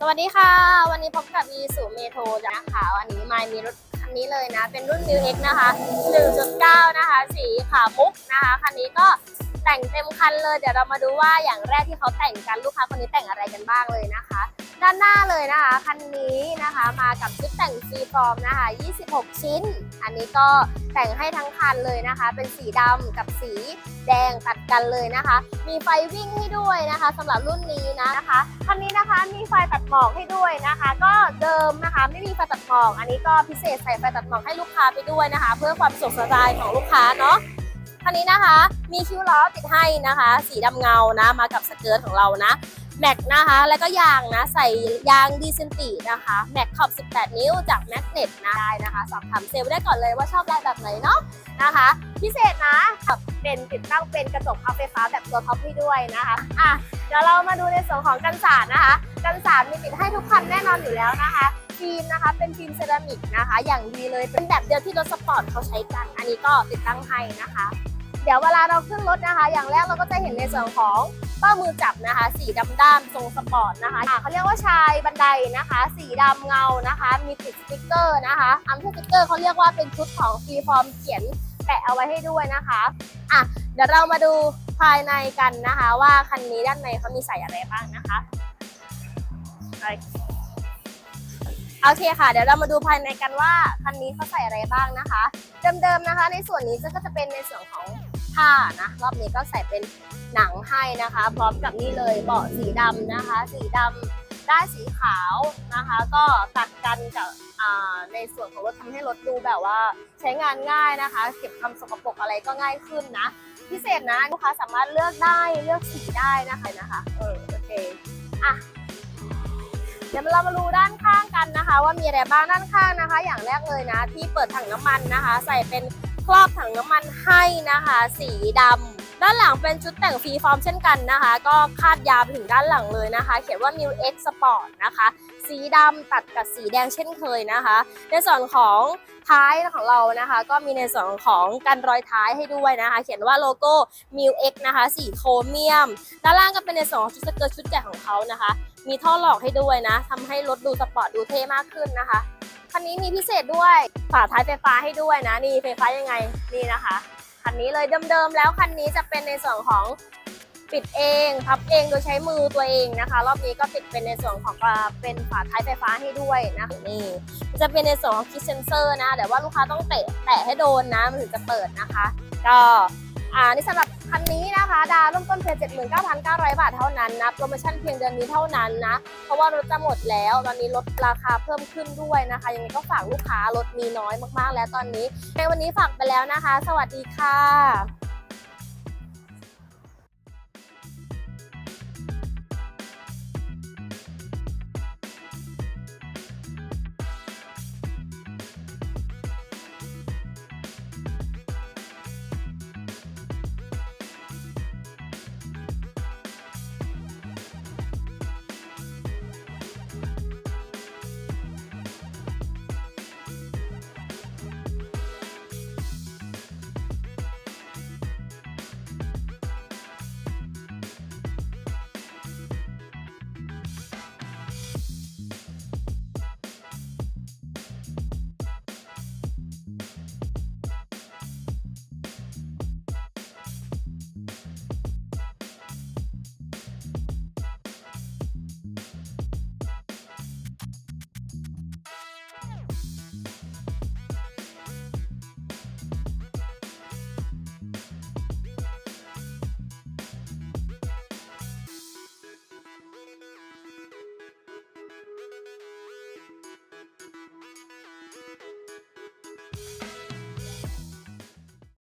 สวัสดีค่ะ วันนี้พบกับ e สูเมโทนะคะวันนี้มายมีรถคันนี้เลยนะ เป็นรุ่น New X นะคะ 1.9 นะคะ สีขาวมุกนะคะ คันนี้ก็ แต่งเต็มคันเลย เดี๋ยวเรามาดูว่าอย่างแรกที่เขาแต่งกันลูกค้าคนนี้แต่งอะไรกันบ้างเลยนะคะ ด้านหน้าเลยนะคะคันนี้นะคะมากับชุดแต่งฟรีฟอร์มนะคะ 26 ชิ้น อันนี้ก็แต่งให้ทั้งคันเลยนะคะ เป็นสีดำกับสีแดงตัดกันเลยนะคะ มีไฟวิ่งให้ด้วยนะคะสำหรับรุ่นนี้นะนะคะคันนี้นะคะมีไฟตัดหมอกให้ด้วยนะคะ ก็เดิมนะคะไม่มีไฟตัดหมอก อันนี้ก็พิเศษใส่ไฟตัดหมอกให้ลูกค้าไปด้วยนะคะ เพื่อความสะดวกสบายของลูกค้าเนาะ คันนี้นะคะ มีคิ้วล้อติดให้นะคะ สีดำเงานะมากับสเกิร์ตของเรานะแม็กนะคะแล้วก็ยางนะใส่ยางดีเซนตินะคะแม็กขอบ 18 นิ้วจากแมกเนตนะได้นะคะ สอบถามเซลล์ได้ก่อนเลยว่าชอบแบบไหนเนาะนะคะ พิเศษนะเป็นติดตั้งเป็นกระจกพับไฟฟ้าแบบตัวท็อปให้ด้วยนะคะอะเดี๋ยวเรามาดูในส่วนของกันสาดนะคะ กันสาดมีติดให้ทุกคันแน่นอนอยู่แล้วนะคะฟิล์มนะคะเป็นฟิล์มเซรามิกนะคะ อย่างดีเลยเป็นแบบเดียวที่รถสปอร์ตเขาใช้กัน อันนี้ก็ติดตั้งให้นะคะ เดี๋ยวเวลาเราขึ้นรถนะคะ อย่างแรกเราก็จะเห็นในส่วนของเป้ามือจับนะคะ สีดำด้านทรงสปอร์ตนะคะอ่าเขาเรียกว่าชายบันไดนะคะ สีดำเงานะคะ มีติดสติ๊กเกอร์นะคะอันที่สติ๊กเกอร์เขาเรียกว่าเป็นชุดของฟรีฟอร์มเขียนแปะเอาไว้ให้ด้วยนะคะอะเดี๋ยวเรามาดูภายในกันนะคะ ว่าคันนี้ด้านในเขามีใส่อะไรบ้างนะคะไปโอเคค่ะ เดี๋ยวเรามาดูภายในกันว่าคันนี้เขาใส่อะไรบ้างนะคะ เดิมๆนะคะ ในส่วนนี้ก็จะเป็นในส่วนของ ผ้านะรอบนี้ก็ใส่เป็นหนังให้นะคะ พร้อมกับนี่เลยเบาะสีดำนะคะ สีดำได้สีขาวนะคะ ก็ตัดกันกับในส่วนของรถทำให้รถดูแบบว่าใช้งานง่ายนะคะ เก็บความสกปรกอะไรก็ง่ายขึ้นนะ พิเศษนะลูกค้าสามารถเลือกได้เลือกสีได้นะคะนะคะเออโอเคอะเดี๋ยวเรามาดูด้านข้างกันนะคะ ว่ามีอะไรบ้างด้านข้างนะคะ อย่างแรกเลยนะ ที่เปิดถังน้ำมันนะคะ ใส่เป็น ครอบถังน้ำมันให้นะคะ สีดำด้านหลังเป็นชุดแต่งฟรีฟอร์มเช่นกันนะคะ ก็คาดยาวไปถึงด้านหลังเลยนะคะ เขียนว่า New X Sport นะคะ สีดำตัดกับสีแดงเช่นเคยนะคะ ในส่วนของท้ายของเรานะคะ ก็มีในส่วนของกันรอยท้ายให้ด้วยนะคะ เขียนว่าโลโก้ m i l X นะคะ สีโครเมียม ด้านล่างก็เป็นในส่วนของชุดสเกิร์ตชุดแจกของเขานะคะ มีท่อหลอกให้ด้วยนะทำให้รถดูสปอร์ตดูเท่มากขึ้นนะคะ คันนี้มีพิเศษด้วย ฝาท้ายไฟฟ้าให้ด้วยนะ นี่ไฟฟ้ายังไง นี่นะคะ คันนี้เลยเดิมๆแล้วคันนี้จะเป็นในส่วนของปิดเองพับเองโดยใช้มือตัวเองนะคะ รอบนี้ก็ติดเป็นในส่วนของเป็นฝาท้ายไฟฟ้าให้ด้วยนะนี่จะเป็นในส่วนของคิดเซนเซอร์นะแต่ว่าลูกค้าต้องเตะแตะให้โดนนะมันถึงจะเปิดนะคะ ก็ อ่านี่สำหรับคันนี้นะคะดาวเริ่มต้นเพียง79,900 บาทเท่านั้นนะโปรโมชั่นเพียงเดือนนี้เท่านั้นนะ เพราะว่ารถจะหมดแล้ว ตอนนี้ลดราคาเพิ่มขึ้นด้วยนะคะ ยังไงก็ฝากลูกค้ารถมีน้อยมากๆ แล้วตอนนี้ ในวันนี้ฝากไปแล้วนะคะ สวัสดีค่ะ